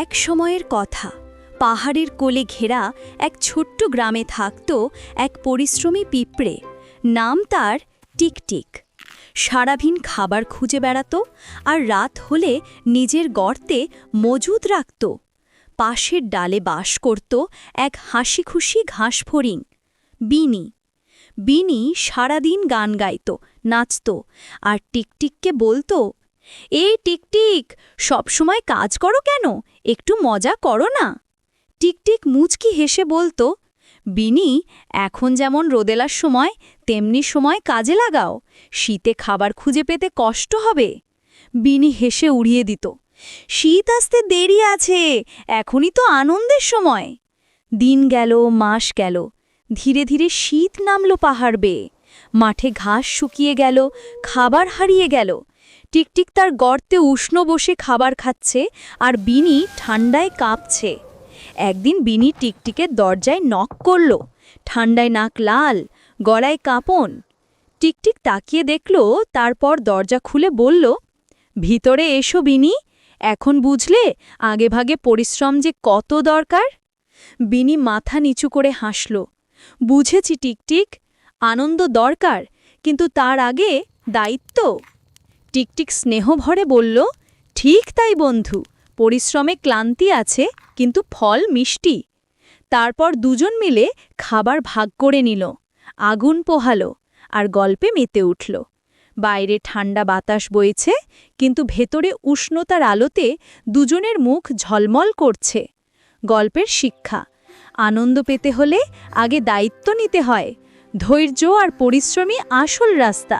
এক সময়ের কথা। পাহাড়ের কোলে ঘেরা এক ছোট্ট গ্রামে থাকত এক পরিশ্রমী পিঁপড়ে। নাম তার টিকটিক। সারাভিন খাবার খুঁজে বেড়াতো আর রাত হলে নিজের গর্তে মজুদ রাখত। পাশের ডালে বাস করত এক হাসি খুশি ঘাস ফড়িং বিনি। বিনি সারাদিন গান গাইত, নাচত আর টিকটিককে বলতো এই টিকটিক সবসময় কাজ করো কেন? একটু মজা করো না। টিকটিক মুচকি হেসে বলতো, বিনি, এখন যেমন রোদেলার সময়, তেমনি সময় কাজে লাগাও। শীতে খাবার খুঁজে পেতে কষ্ট হবে। বিনি হেসে উড়িয়ে দিত, শীত আসতে দেরি আছে, এখনই তো আনন্দের সময়। দিন গেল, মাস গেল, ধীরে ধীরে শীত নামল পাহাড় বেয়ে। মাঠে ঘাস শুকিয়ে গেল, খাবার হারিয়ে গেল টিকটিক তার গর্তে উষ্ণ বসে খাবার খাচ্ছে আর বিনি ঠান্ডায় কাঁপছে। একদিন বিনি টিকটিকের দরজায় নক করল, ঠান্ডায় নাক লাল, গলায় কাঁপন। টিকটিক তাকিয়ে দেখল, তারপর দরজা খুলে বলল, ভিতরে এসো বিনি, এখন বুঝলে আগেভাগে পরিশ্রম যে কত দরকার? বিনি মাথা নিচু করে হাসল, বুঝেছি টিকটিক, আনন্দ দরকার, কিন্তু তার আগে দায়িত্ব? টিকটিক স্নেহ ভরে বলল, ঠিক তাই বন্ধু, পরিশ্রমে ক্লান্তি আছে, কিন্তু ফল মিষ্টি। তারপর দুজন মিলে খাবার ভাগ করে নিল, আগুন পোহালো, আর গল্পে মেতে উঠল। বাইরে ঠান্ডা বাতাস বইছে, কিন্তু ভেতরে উষ্ণতার আলোতে দুজনের মুখ ঝলমল করছে। গল্পের শিক্ষা, আনন্দ পেতে হলে আগে দায়িত্ব নিতে হয়, ধৈর্য আর পরিশ্রমী আসল রাস্তা।